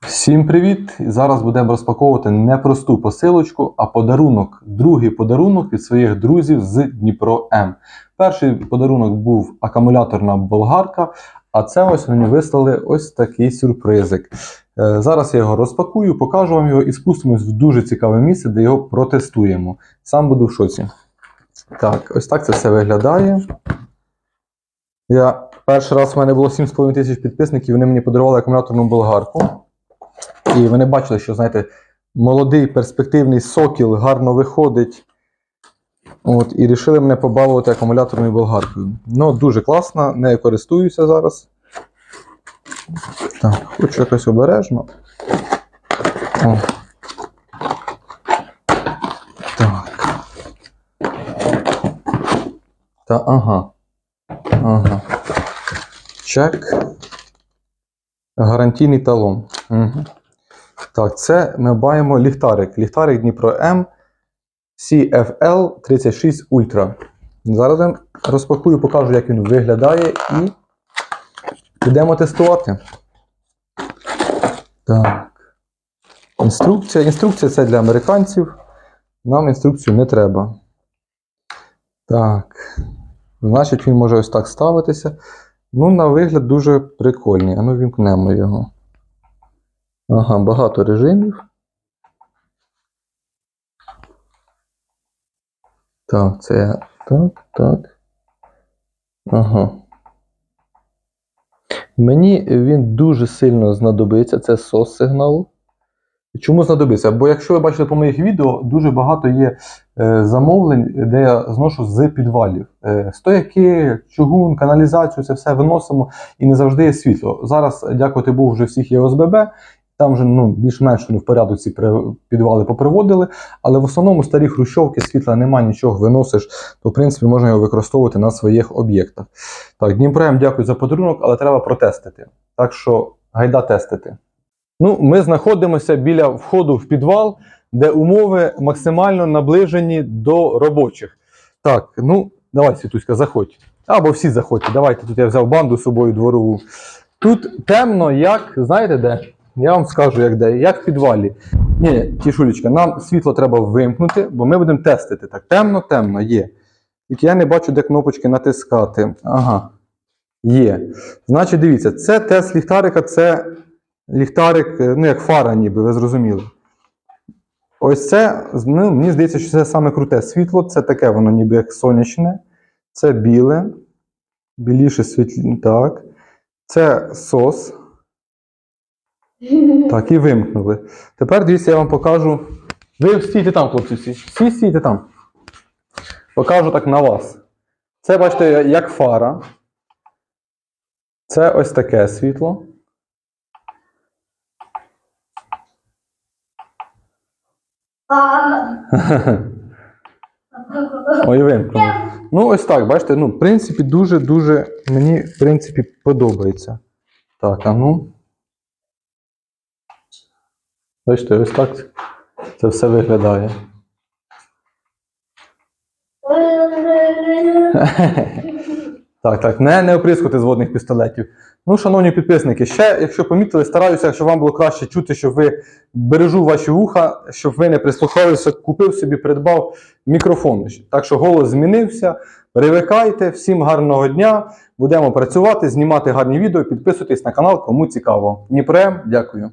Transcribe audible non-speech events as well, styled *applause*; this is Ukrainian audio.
Всім привіт! Зараз будемо розпаковувати не просту посилочку, а подарунок. Другий подарунок від своїх друзів з Дніпро М. Перший подарунок був акумуляторна болгарка, а це ось мені вислали ось такий сюрпризик. Е, Зараз я його розпакую, покажу вам його і спустимось в дуже цікаве місце, де його протестуємо. Сам буду в шоці. Так, ось так це все виглядає. Я перший раз в мене було 7,5 тисяч підписників, вони мені подарували акумуляторну болгарку. І вони бачили, що, знаєте, молодий перспективний сокіл гарно виходить. От, і вирішили мене побалувати акумуляторною болгаркою. Ну, дуже класно, нею користуюся зараз. Так, хочу якось обережно. О. Так. Та ага. Ага. Чек. Гарантійний талон. Угу. Так, це ми маємо ліхтарик. Ліхтарик Дніпро М CFL 36 Ultra. Зараз я розпакую, покажу, як він виглядає, і будемо тестувати. Так. Інструкція. Інструкція це для американців. Нам інструкцію не треба. Так. Значить, він може ось так ставитися. Ну, на вигляд дуже прикольний. А ну вімкнемо його. Ага, багато режимів. Так, це. Так, так. Ага. Мені він дуже сильно знадобиться. Це SOS сигнал. Чому знадобиться? Бо якщо ви бачите по моїх відео, дуже багато є е, замовлень, де я зношу з підвалів. Е, стояки, чугун, каналізацію, це все виносимо і не завжди є світло. Зараз, дякувати Богу, вже всіх є ОСББ. Там вже ну, більш-менш в порядок ці підвали поприводили, але в основному старі хрущовки, світла немає, нічого виносиш, то в принципі можна його використовувати на своїх об'єктах. Так, Дніпрем, дякую за подарунок, але треба протестити. Так що гайда тестити. Ну, ми знаходимося біля входу в підвал, де умови максимально наближені до робочих. Так, ну, давай, Світуська, заходь. Або всі заходьте. Давайте тут я взяв банду з собою дворову. Тут темно, як, знаєте де? Я вам скажу, як де, як в підвалі. Ні, тішулечка, нам світло треба вимкнути, бо ми будемо тестити. Так, темно, темно, є. Тільки я не бачу, де кнопочки натискати. Ага. Є. Значить, дивіться, це тест ліхтарика, це ліхтарик, е, ну як фара, ніби, ви зрозуміли. Ось це, ну, мені здається, що це саме круте світло. Це таке воно ніби як сонячне. Це біле. Біліше світлі. Так. Це сос. *laughs* Так, і вимкнули. Тепер дивіться, я вам покажу. Ви стійте там, хлопці, всі. Всі стійте там. Покажу так на вас. Це, бачите, як фара. Це ось таке світло. Ой. Ну, ось так, бачите, ну, в принципі, дуже-дуже мені, в принципі, подобається. Так, а ну. Бачите, ось так це все виглядає. *laughs* Так, так, не, не оприскувати з водних пістолетів. Ну, шановні підписники, ще, якщо помітили, стараюся, щоб вам було краще чути, щоб ви бережу ваші вуха, щоб ви не прислухалися, купив собі, придбав мікрофон. Так що голос змінився. Привикайте, всім гарного дня. Будемо працювати, знімати гарні відео, підписуйтесь на канал, кому цікаво. Дніпрем, дякую.